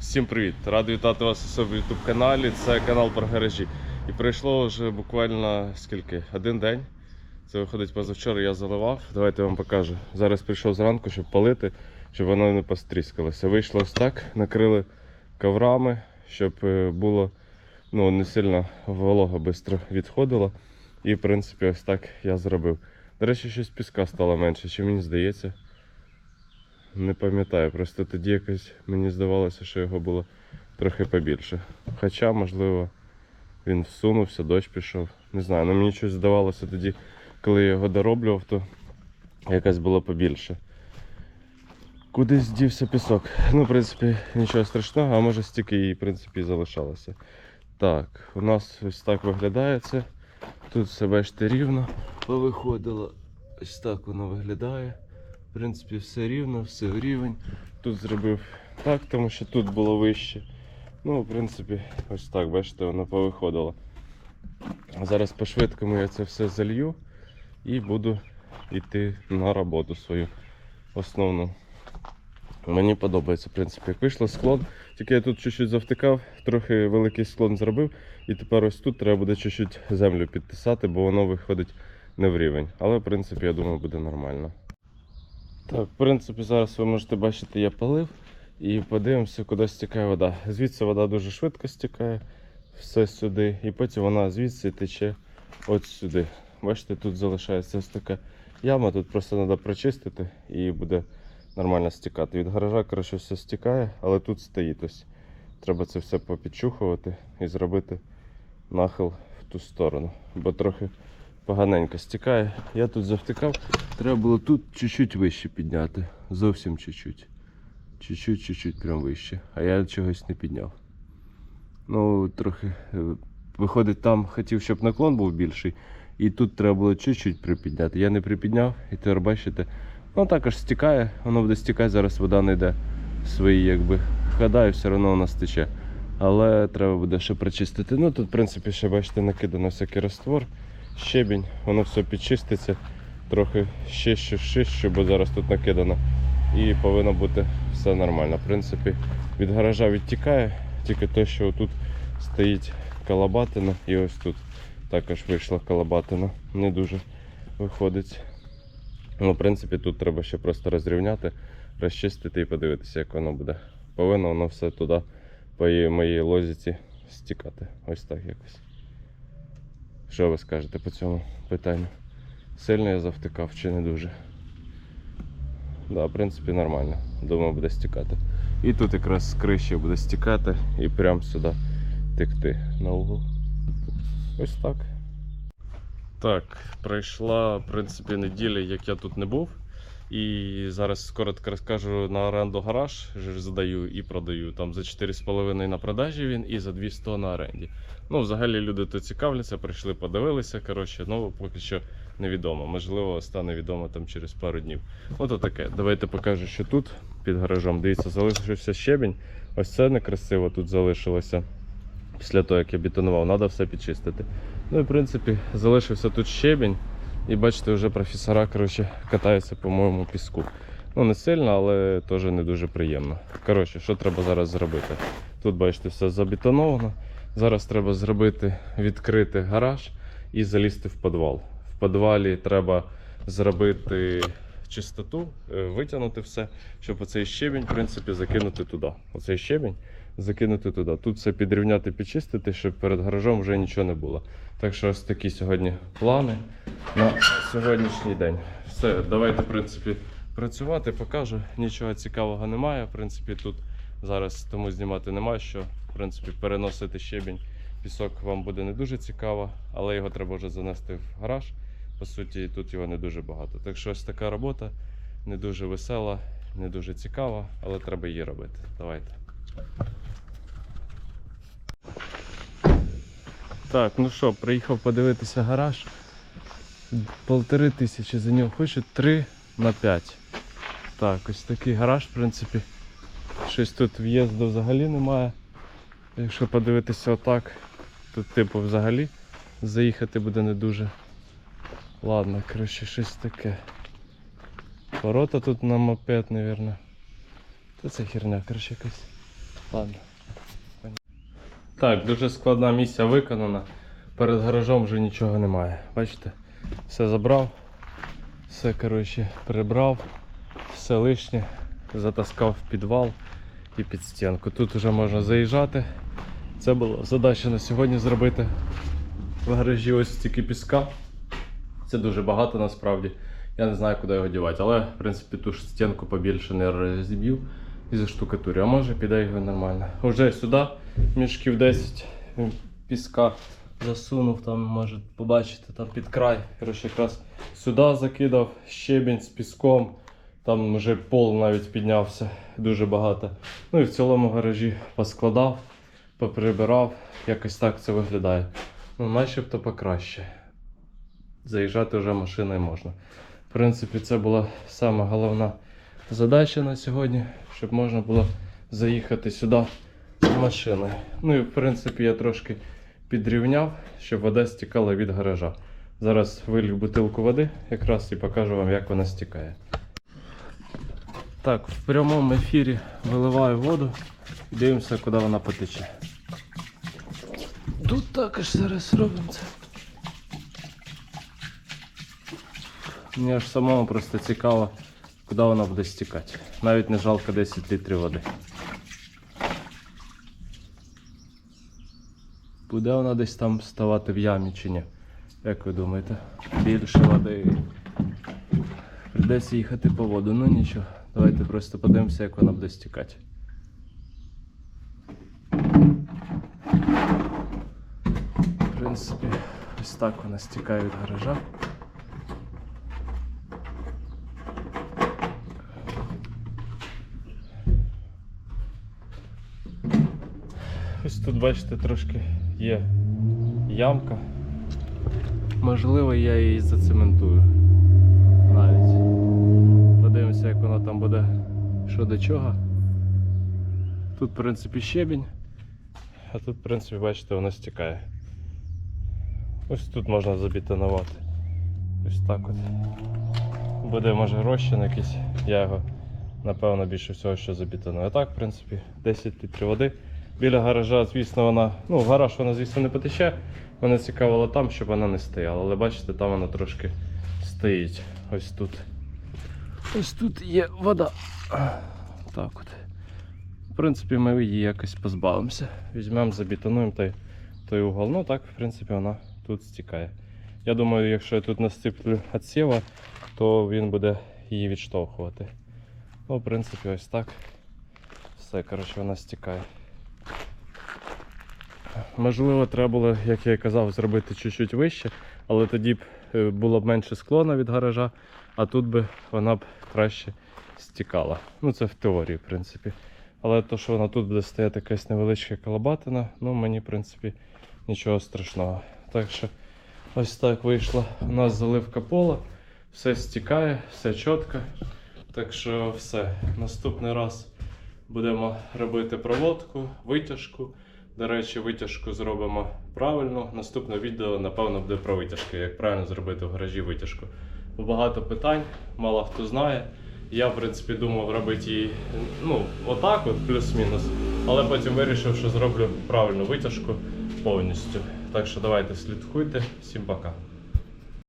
Всім привіт! Радий вітати вас у себе YouTube каналі. Це канал про гаражі. І пройшло вже буквально скільки? Один день. Це виходить позавчора, я заливав. Давайте я вам покажу. Зараз прийшов зранку, щоб палити, щоб воно не постріскалося. Вийшло ось так, накрили коврами, щоб е, було ну, не сильно волога швидко відходила. І, в принципі, ось так я зробив. До речі, щось піска стало менше, чи мені здається. Не пам'ятаю, просто тоді якось мені здавалося, що його було трохи побільше. Хоча, можливо, він всунувся, дощ пішов. Не знаю, але мені щось здавалося тоді, коли я його дороблював, то якось було побільше. Кудись дівся пісок. Ну, в принципі, нічого страшного, а може стільки і в принципі і залишалося. Так, у нас ось так виглядає це. Тут все бачите рівно повиходило. Ось так воно виглядає. В принципі, все рівно, все рівень. Тут зробив так, тому що тут було вище. Ну, в принципі, ось так, бачите, воно повиходило. Зараз по-швидкому я це все залью і буду йти на роботу свою основну. Мені подобається, в принципі, як вийшло склон. Тільки я тут чуть-чуть завтикав, трохи великий склон зробив, і тепер ось тут треба буде чуть-чуть землю підтисати, бо воно виходить не в рівень. Але в принципі, я думаю, буде нормально. Так, в принципі, зараз ви можете бачити, я полив і подивимося, куди стікає вода. Звідси вода дуже швидко стікає, все сюди, і потім вона звідси тече от сюди. Бачите, тут залишається ось така яма, тут просто треба прочистити і буде нормально стікати. Від гаража, коротше, все стікає, але тут стоїть. Ось треба це все попідчухувати і зробити нахил в ту сторону, бо трохи поганенько стікає. Я тут завтикав, треба було тут чуть-чуть вище підняти. Зовсім чуть-чуть. Чуть-чуть, чуть-чуть прям вище. А я чогось не підняв. Ну, трохи. е, Виходить, там хотів, щоб наклон був більший. І тут треба було чуть-чуть припідняти. Я не припідняв, і тепер бачите, воно також стікає, воно буде стікати, зараз вода не йде в свої якби хода і все одно вона стече. Але треба буде ще прочистити. Ну тут, в принципі, ще бачите, накидано всякий раствор, щебінь, воно все підчиститься, трохи щищу, щищу, бо зараз тут накидано. І повинно бути все нормально. В принципі, від гаража відтікає, тільки те, що тут стоїть калабатина і ось тут також вийшла калабатина. Не дуже виходить. Ну, в принципі, тут треба ще просто розрівняти, розчистити і подивитися, як воно буде. Повинно воно все туди, по моїй лозіці, стікати. Ось так якось. Що ви скажете по цьому питанню? Сильно я завтикав чи не дуже? Да, в принципі, нормально. Думаю, буде стікати. І тут якраз з криші буде стікати і прямо сюди текти на угол. Ось так. Так, пройшла, в принципі, неділя, як я тут не був. І зараз коротко розкажу на оренду гараж, здаю і продаю. Там за 4,5 на продажі він і за 200 на оренді. Ну, взагалі люди тут цікавляться, прийшли, подивилися. Коротше, ну поки що невідомо. Можливо, стане відомо там через пару днів. Ото таке. Давайте покажу, що тут під гаражом. Дивіться, залишився щебінь. Ось це некрасиво тут залишилося. Після того, як я бетонував, треба все підчистити. Ну і в принципі залишився тут щебінь. І бачите, вже професора коротше, катаються по моєму піску. Ну не сильно, але теж не дуже приємно. Коротше, що треба зараз зробити? Тут, бачите, все забетоновано. Зараз треба зробити відкрити гараж і залізти в підвал. В підвалі треба зробити чистоту, е, витягнути все, щоб оцей щебінь, в принципі, закинути туди. Оцей щебінь закинути туди. Тут все підрівняти, підчистити, щоб перед гаражом вже нічого не було. Так що ось такі сьогодні плани на сьогоднішній день. Все, давайте, в принципі, працювати, покажу. Нічого цікавого немає. В принципі, тут зараз тому знімати немає що. В принципі, переносити щебінь, пісок вам буде не дуже цікаво, але його треба вже занести в гараж. По суті, тут його не дуже багато. Так що ось така робота, не дуже весела, не дуже цікава, але треба її робити. Давайте. Так, ну що, приїхав подивитися гараж. Полтори тисячі за нього хочуть 3 на 5. Так, ось такий гараж, в принципі. Щось тут в'їзду взагалі немає. Якщо подивитися отак, тут типу взагалі заїхати буде не дуже. Ладно, коротше, щось таке. Ворота тут на мопед, мабуть. Та це херня, коротше, якась. Ладно. Так, дуже складна місія виконана. Перед гаражом вже нічого немає. Бачите? Все забрав, все коротше, прибрав, все лишнє, затаскав в підвал і під стінку. Тут вже можна заїжджати. Це була задача на сьогодні зробити. В гаражі ось стільки піска. Це дуже багато насправді. Я не знаю, куди його дівати, але в принципі ту ж стінку побільше не розіб'ю і заштукатурю. А може піде його нормально. Уже сюди мішків 10 піска засунув, там може побачити там під край. Коротше, якраз сюди закидав щебінь з піском. Там вже пол навіть піднявся дуже багато. Ну і в цілому гаражі поскладав, поприбирав. Якось так це виглядає. Ну, начебто покраще. Заїжджати вже машиною можна. В принципі, це була сама головна задача на сьогодні, щоб можна було заїхати сюди машиною. Ну і в принципі я трошки підрівняв, щоб вода стікала від гаража. Зараз вилью бутилку води якраз і покажу вам, як вона стікає. Так, в прямому ефірі виливаю воду і дивимося, куди вона потече. Тут також зараз робимо це. Мені аж самому просто цікаво, куди вона буде стікати. Навіть не жалко 10 літрів води. Буде вона десь там ставати в ямі чи ні? Як ви думаєте? Більше води. Придеться їхати по воду, ну нічого. Давайте просто подивимося, як вона буде стікати. В принципі, ось так вона стікає від гаража. Ось тут, бачите, трошки є ямка. Можливо, я її зацементую. Навіть. Подивимося, як воно там буде, що до чого. Тут, в принципі, щебінь, а тут, в принципі, бачите, воно стікає. Ось тут можна забетонувати. Ось так от. Буде, може, розчин якийсь, я його, напевно, більше всього, що забетоную. А так, в принципі, 10 літрів води. Біля гаража, звісно, вона, ну, гараж вона, звісно, не потече. Мене цікавило там, щоб вона не стояла. Але бачите, там вона трошки стоїть. Ось тут. Ось тут є вода. Так от. В принципі, ми її якось позбавимося. Візьмемо, забетонуємо той, той угол. Ну так, в принципі, вона тут стікає. Я думаю, якщо я тут насиплю відсіва, то він буде її відштовхувати. Ну, в принципі, ось так. Все, коротше, вона стікає. Можливо, треба було, як я і казав, зробити чуть-чуть вище, але тоді б е, було б менше склона від гаража, а тут би вона б краще стікала. Ну, це в теорії, в принципі. Але то, що вона тут буде стояти якась невеличка колобатина, ну мені, в принципі, нічого страшного. Так що ось так вийшла у нас заливка пола, все стікає, все чітко. Так що все. Наступний раз будемо робити проводку, витяжку. До речі, витяжку зробимо правильно. Наступне відео, напевно, буде про витяжки, як правильно зробити в гаражі витяжку. Бо багато питань, мало хто знає. Я, в принципі, думав робити її ну, отак, от, плюс-мінус. Але потім вирішив, що зроблю правильну витяжку повністю. Так що давайте слідкуйте. Всім пока.